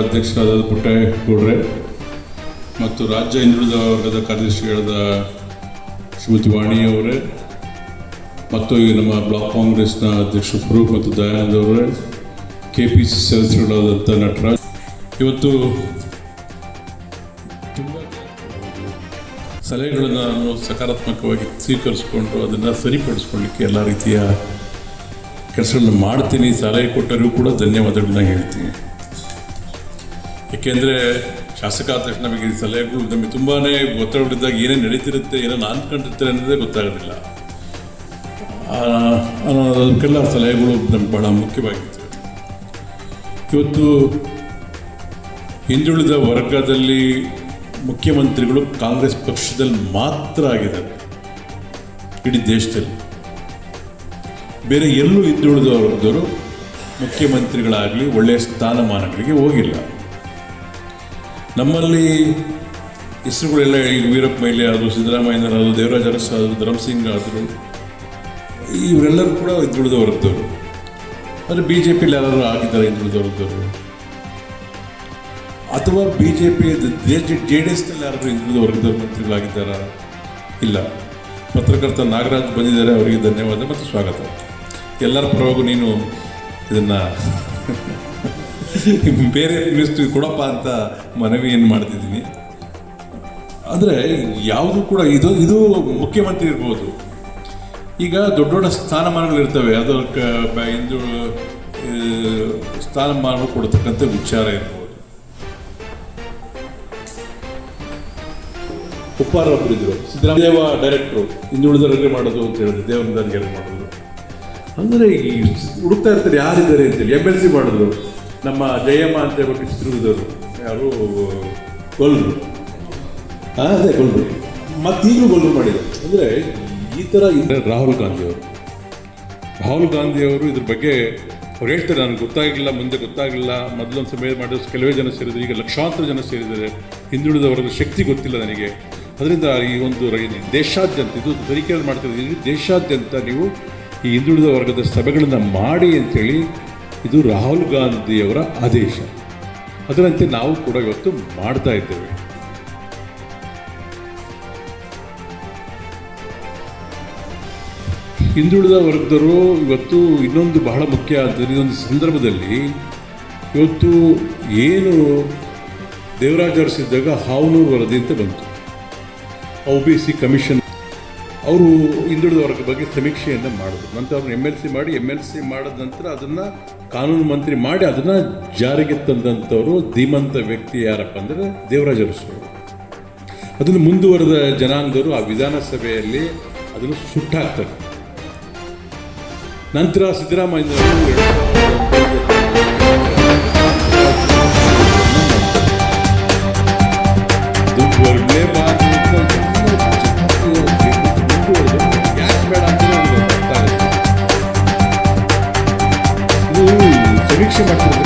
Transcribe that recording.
ಅಧ್ಯಕ್ಷರಾದ ಪುಟ್ಟೇಗೌಡ್ರೆ ಮತ್ತು ರಾಜ್ಯ ಹಿಂದುಳಿದ ವರ್ಗದ ಕಾರ್ಯದರ್ಶಿಗಳಾದ ಶ್ರೀಮತಿ ವಾಣಿ ಅವರೇ ಮತ್ತು ಈ ನಮ್ಮ ಬ್ಲಾಕ್ ಕಾಂಗ್ರೆಸ್ನ ಅಧ್ಯಕ್ಷ ಫರೂಕ್ ಮತ್ತು ದಯಾನಂದ್ ಅವರೇ ಕೆ ಪಿ ಸಿ ಸದಸ್ಯರುಗಳಾದಂಥ ನಟರಾಜ್. ಇವತ್ತು ತುಂಬ ಸಲಹೆಗಳನ್ನು ನಾನು ಸಕಾರಾತ್ಮಕವಾಗಿ ಸ್ವೀಕರಿಸಿಕೊಂಡು ಅದನ್ನು ಸರಿಪಡಿಸ್ಕೊಳ್ಳಿಕ್ಕೆ ಎಲ್ಲ ರೀತಿಯ ಕೆಲಸಗಳನ್ನು ಮಾಡ್ತೀನಿ. ಸಲಹೆ ಕೊಟ್ಟರೂ ಕೂಡ ಧನ್ಯವಾದಗಳನ್ನ ಹೇಳ್ತೀನಿ. ಏಕೆಂದರೆ ಶಾಸಕ ತಕ್ಷಣ ನಮಗೆ ಸಲಹೆಗಳು ನಮಗೆ ತುಂಬಾ ಒತ್ತಡವಿದ್ದಾಗ ಏನೇ ನಡೀತಿರುತ್ತೆ ಏನೇನು ಅನ್ಕೊಂಡಿರ್ತಾರೆ ಅನ್ನೋದೇ ಗೊತ್ತಾಗೋದಿಲ್ಲ. ಅದಕ್ಕೆಲ್ಲ ಸಲಹೆಗಳು ನಮ್ಗೆ ಬಹಳ ಮುಖ್ಯವಾಗಿತ್ತು. ಇವತ್ತು ಹಿಂದುಳಿದ ವರ್ಗದಲ್ಲಿ ಮುಖ್ಯಮಂತ್ರಿಗಳು ಕಾಂಗ್ರೆಸ್ ಪಕ್ಷದಲ್ಲಿ ಮಾತ್ರ ಆಗಿದ್ದಾರೆ. ಇಡೀ ದೇಶದಲ್ಲಿ. ಬೇರೆ ಎಲ್ಲೂ ಹಿಂದುಳಿದ ವರ್ಗದವರು ಮುಖ್ಯಮಂತ್ರಿಗಳಾಗಲಿ ಒಳ್ಳೆಯ ಸ್ಥಾನಮಾನಗಳಿಗೆ ಹೋಗಿಲ್ಲ. ನಮ್ಮಲ್ಲಿ ಹೆಸರುಗಳೆಲ್ಲ ಈಗ ವೀರಪ್ಪ ಮೈಲಿ ಆದರು ಸಿದ್ದರಾಮಯ್ಯನವರಾದರು ದೇವರಾಜ ಅರಸ್ ಆದರು ಧರ್ಮಸಿಂಗ್ ಆದರು, ಇವರೆಲ್ಲರೂ ಕೂಡ ಹಿಂದುಳಿದ ವರ್ಗದವರು ಆದರೆ ಬಿ ಜೆ ಪಿಲಿ ಯಾರು ಆಗಿದ್ದಾರೆ ಹಿಂದುಳಿದ ವರ್ಗದವರು ಅಥವಾ B J P J D ಎಸ್ನಲ್ಲಿ ಯಾರಾದರೂ ಹಿಂದುಳಿದ ವರ್ಗದ ಮಂತ್ರಿಗಳಾಗಿದ್ದಾರಾ? ಇಲ್ಲ. ಪತ್ರಕರ್ತ ನಾಗರಾಜ್ ಬಂದಿದ್ದಾರೆ, ಅವರಿಗೆ ಧನ್ಯವಾದ ಮತ್ತು ಸ್ವಾಗತ. ಎಲ್ಲರ ಪರವಾಗೂ ನೀನು ಇದನ್ನು ಬೇರೆ ನ್ಯೂಸ್ ಕೊಡಪ್ಪ ಅಂತ ಮನವಿಯನ್ನು ಮಾಡ್ತಿದ್ದೀನಿ? ಅಂದರೆ ಯಾವುದು ಕೂಡ ಇದು ಇದು ಮುಖ್ಯಮಂತ್ರಿ ಇರ್ಬೋದು. ಈಗ ದೊಡ್ಡ ದೊಡ್ಡ ಸ್ಥಾನಮಾನಗಳಿರ್ತವೆ ಅದಕ್ಕೆ ಕ ಹಿಂದು ಆ, ಸ್ಥಾನಮಾನ ಕೊಡ್ತಕ್ಕಂಥ ವಿಚಾರ ಇರ್ಬೋದು. ಉಪ್ಪಾರ ಒಬ್ಬರಿದ್ರು ಸಿದ್ದರಾಮಯ್ಯ ಡೈರೆಕ್ಟ್ರು ಹಿಂದುಳಿದವರಿಗೆ ಮಾಡೋದು ಅಂತ ಹೇಳಿದ್ರು. ದೇವನದವರಿಗೆ ಮಾಡೋದು? ಅಂದರೆ ಈ ಹುಡುಕ್ತಾ ಇರ್ತಾರೆ ಯಾರಿದ್ದಾರೆ ಅಂತೇಳಿ. ಎಂ ಎಲ್ ಸಿ ಮಾಡಿದ್ರು. ನಮ್ಮ ಜಯಮ್ಮ ಅಂತ ಹೇಳ್ಬಿಟ್ಟು ಚಿತ್ರದುರ್ಗದವರು. ಯಾರು, ಗೊಲ್ರು. ಅದೇ ಗೊಲ್ರು. ಮತ್ತೀಗಲೂ ಗೊಲ್ರು ಮಾಡಿದ್ದಾರೆ ಅಂದರೆ ಈ ಥರ ರಾಹುಲ್ ಗಾಂಧಿಯವರು ರಾಹುಲ್ ಗಾಂಧಿಯವರು ಇದ್ರ ಬಗ್ಗೆ ಅವ್ರು ಹೇಳ್ತಾರೆ ನನಗೆ ಗೊತ್ತಾಗಿಲ್ಲ ಮುಂದೆ ಗೊತ್ತಾಗಿಲ್ಲ ಮೊದಲೊಂದು ಸಮಯ ಮಾಡಿದ್ರು, ಕೆಲವೇ ಜನ ಸೇರಿದ್ರು, ಈಗ ಲಕ್ಷಾಂತರ ಜನ ಸೇರಿದ್ದಾರೆ. ಹಿಂದುಳಿದವರ ಶಕ್ತಿ ಗೊತ್ತಿಲ್ಲ ನನಗೆ. ಅದರಿಂದ ಈ ಒಂದು ದೇಶಾದ್ಯಂತ, ಇದು ತನಿಖೆಯನ್ನು ಮಾಡ್ತಿದ್ದೀವಿ ದೇಶಾದ್ಯಂತ ನೀವು ಈ ಹಿಂದುಳಿದ ವರ್ಗದ ಸಭೆಗಳನ್ನು ಮಾಡಿ ಅಂತೇಳಿ ಇದು ರಾಹುಲ್ ಗಾಂಧಿಯವರ ಆದೇಶ. ಅದರಂತೆ ನಾವು ಕೂಡ ಇವತ್ತು ಮಾಡ್ತಾ ಇದ್ದೇವೆ. ಹಿಂದುಳಿದ ವರ್ಗದವರು ಇವತ್ತು ಇನ್ನೊಂದು ಬಹಳ ಮುಖ್ಯ ಅಂತ ಇದೊಂದು ಸಂದರ್ಭದಲ್ಲಿ ಇವತ್ತು ಏನು ದೇವರಾಜ್ ಅರಸಿದ್ದಾಗ ಹಾವನೂರು ವರದಿ ಅಂತ ಬಂತು. ಒ ಬಿ ಸಿ ಕಮಿಷನ್ ಅವರು ಹಿಂದುಳಿದ ವರ್ಗ ಬಗ್ಗೆ ಸಮೀಕ್ಷೆಯನ್ನು ಮಾಡಿದ್ರು ನಂತರ ಅವ್ರನ್ನ ಎಂ ಎಲ್ ಸಿ ಮಾಡಿ ಎಂ ಎಲ್ ಸಿ ಮಾಡಿದ ನಂತರ ಅದನ್ನು ಕಾನೂನು ಮಂತ್ರಿ ಮಾಡಿ ಅದನ್ನು ಜಾರಿಗೆ ತಂದಂಥವರು ಧೀಮಂತ ವ್ಯಕ್ತಿ ಯಾರಪ್ಪ ಅಂದರೆ ದೇವರಾಜ ಅರಸು ಅವರು. ಅದನ್ನು ಮುಂದುವರೆದ ಜನಾಂಗದವರು ಆ ವಿಧಾನಸಭೆಯಲ್ಲಿ ಅದನ್ನು ಸುಟ್ಟಾಕ್ತಾರೆ ನಂತರ ಸಿದ್ದರಾಮಯ್ಯನವರು ಗೊತ್ತಾಗ್ತಾ ಇಲ್ಲ. ಇದು ಸಮೀಕ್ಷೆ ಮಾಡ್ತಿರ್ತಕ್ಕಂಥ